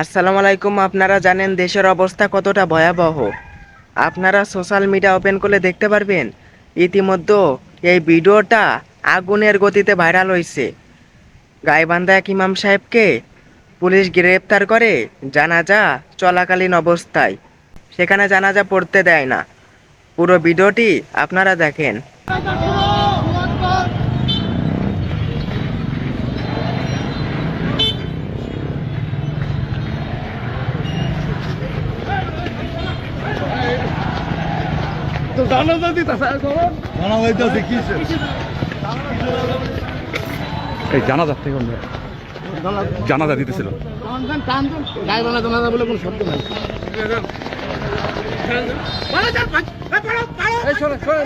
আসসালামু আলাইকুম, আপনারা জানেন দেশের অবস্থা কতটা ভয়াবহ। আপনারা সোশ্যাল মিডিয়া ওপেন করলে দেখতে পারবেন, ইতিমধ্যে এই ভিডিওটা আগুনের গতিতে ভাইরাল হয়েছে গাইবান্ধা এক ইমাম সাহেবকে পুলিশ গ্রেপ্তার করে জানাজা চলাকালীন অবস্থায়। সেখানে জানাজা পড়তে দেয় না। পুরো ভিডিওটি আপনারা দেখেন। জানা যাইতেছে কিসে এই জানাজা থেকে জানাজা দিতেছিল জানাজা বলে কোনো শব্দ নাই এই শোনো, শোনো।